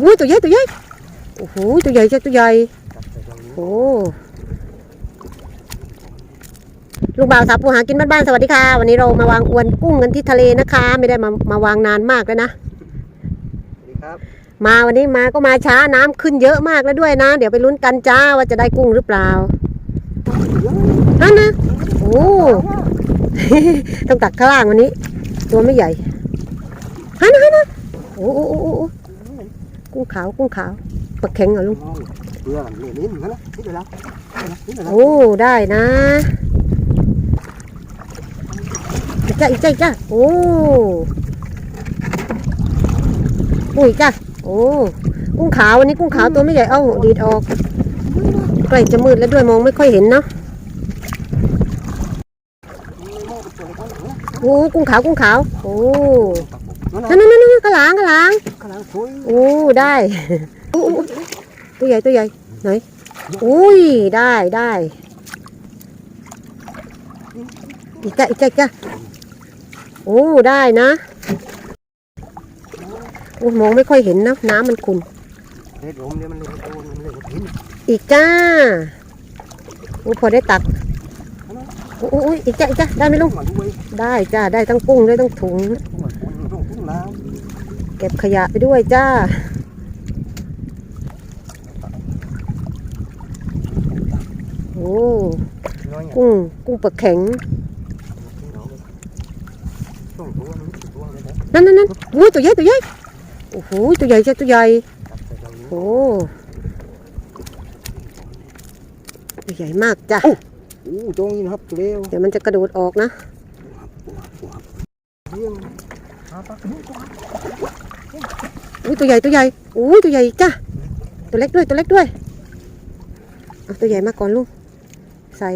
อุ้ยตัวใหญ่ตัวใหญ่โอ้โหตัวใหญ่จ้ะตัวใหญ่โอ้ลูกบ่าวสาวปูหากินบ้านๆสวัสดีค่ะ วันนี้เรามาวางอวนกุ้งกันที่ทะเลนะคะ ไม่ได้มามาวางนานมากแล้วนะสวัสดีครับมาวันนี้มาก็มาช้าน้ำขึ้นเยอะมากแล้วด้วยนะ เดี๋ยวไปลุ้นกันจ้าว่าจะได้กุ้งหรือเปล่านั่นนะโอ้ต้องตักข้างล่างวันนี้ ตัวไม่ใหญ่ฮันนะฮันนะโอ้โอ้โอ้โอ้โอ้ กุ้งขาวกุ้งขาวปักแข็งเหรอลุงมองเบื่อมันนี่นี่มันนะนี่เดี๋ยวละนี่เดี๋ยวละโอ้ได้นะอีกจ้าอีกจ้าอีกจ้าโอ้อุ้ยจ้าโอ้กุ้งขาววันนี้กุ้งขาวตัวไม่ใหญ่เอ้าดีดออกใกล้จะมืดแล้วด้วยมองไม่ค่อยเห็นเนาะไม่มองเป็นตัวเล็กนะโอ้กุ้งขาวกุ้งขาวโอ้นั่นนั่นะนนั่นนั่นกระหลางกระหลาง กำลังคุยโอ้ได้โอ้ตัวใหญ่ตัวใหญ่ไหนอุ้ยได้ได้อีกจ้าอีกจ้าอีกจ้าโอ้ได้นะโอ้มองไม่ค่อยเห็นนะน้ำมันขุ่นเด็ดผมเนี่ยมันเลยตัวมันเลยหินอีกจ้าโอ้พอได้ตักโอ้โอ้โอ้อีกจ้าอีกจ้าได้ไหมลุงได้จ้าได้ทั้งกุ้งได้ทั้งถุง เก็บขยะไปด้วยจ้า โอ้ำน้อยกุ้งกุ้งปลาแข็งช่วงตัวมันตัวเลยนะนั่นนั่นนั่นโอ้ยตัวใหญ่ตัวใหญ่ โอ้โหตัวใหญ่จ้ะตัวใหญ่ โอ้ตัวใหญ่มากจ้ะโอ้ตรงนี้นะครับเร็วเดี๋ยวมันจะกระโดดออกนะเรื่องหา ปลาขึ้นตัวอุ้ยตัวใหญ่ตัวใหญ่โอ้ยตัวใหญ่อีกจ้ะตัวเล็กด้วยตัวเล็กด้วยเอาตัวใหญ่มาก่อนลุงใส่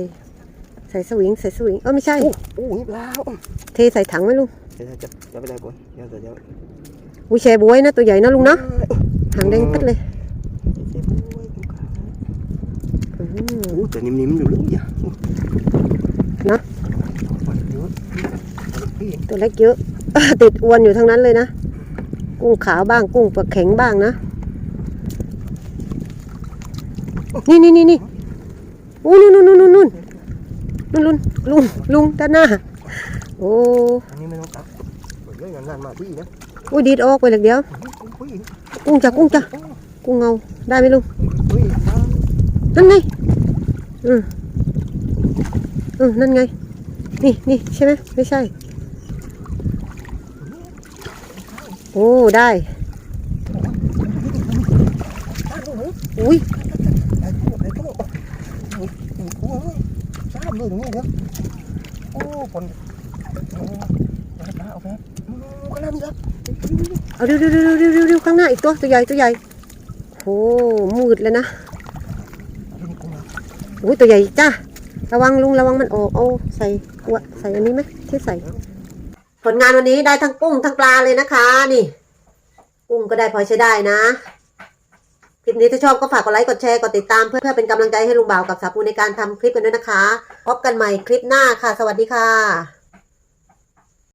ใส่สวิงใส่สวิงเออไม่ใช่โอ้โอ้นี่ปลาเทใส่ถังไว้ลุงเดี๋ยวจะจะไปได้บนเดี๋ยวเดี๋ยวอุ้ยแชร์บวยนะตัวใหญ่นะลุงเนาะหางแดงปัดเลยอืมโอ้แต่นิ่มๆอยู่เลยอะนะตัวเล็กเยอะ ติดอวนอยู่ทั้งนั้นเลยนะ กุ้งขาวบ้างกุ้งปลาแข็งบ้างนะ นี่นี่นี่นี่โอ้นู่นนู่นนู่นนู่นนู่นนู่นลุงลุงด้านหน้า โอ้อันนี้ไม่ต้องตักเรื่องงานมาที่นะอุ้ยดีดออกไปเลยเดียวคุยกุ้งจ้ะกุ้งจ้ะกุ้งเงาได้ไหมลุงคุยนั่นไงอืมอืมนั่นไง นี่นี่ใช่ไหมไม่ใช่ โอ้ได้อุ้ยไอ้พวกไอ้พวกไอ้พวกซ้ำเลยตรงนี้เดี๋ยวโอ้คนโอ้ปลาเอาไปก็นั่นครับเอาเร็วเร็วเร็วเร็วเร็วเร็วข้างหน้าอีกตัวตัวใหญ่ตัวใหญ่โอ้มืดเลยนะโอ้ยตัวใหญ่จ้าระวังลุงระวังมันออกเอาใส่ขวดใส่อันนี้ไหมที่ใส่ ผลงานวันนี้ได้ทั้งกุ้งทั้งปลาเลยนะคะ นี่ กุ้งก็ได้พอใช้ได้นะ คลิปนี้ถ้าชอบก็ฝากกดไลค์กดแชร์กดติดตามเพื่อเพื่อเป็นกำลังใจให้ลุงบ่าวกับสาปูในการทำคลิปกันด้วยนะคะ พบกันใหม่คลิปหน้าค่ะ สวัสดีค่ะ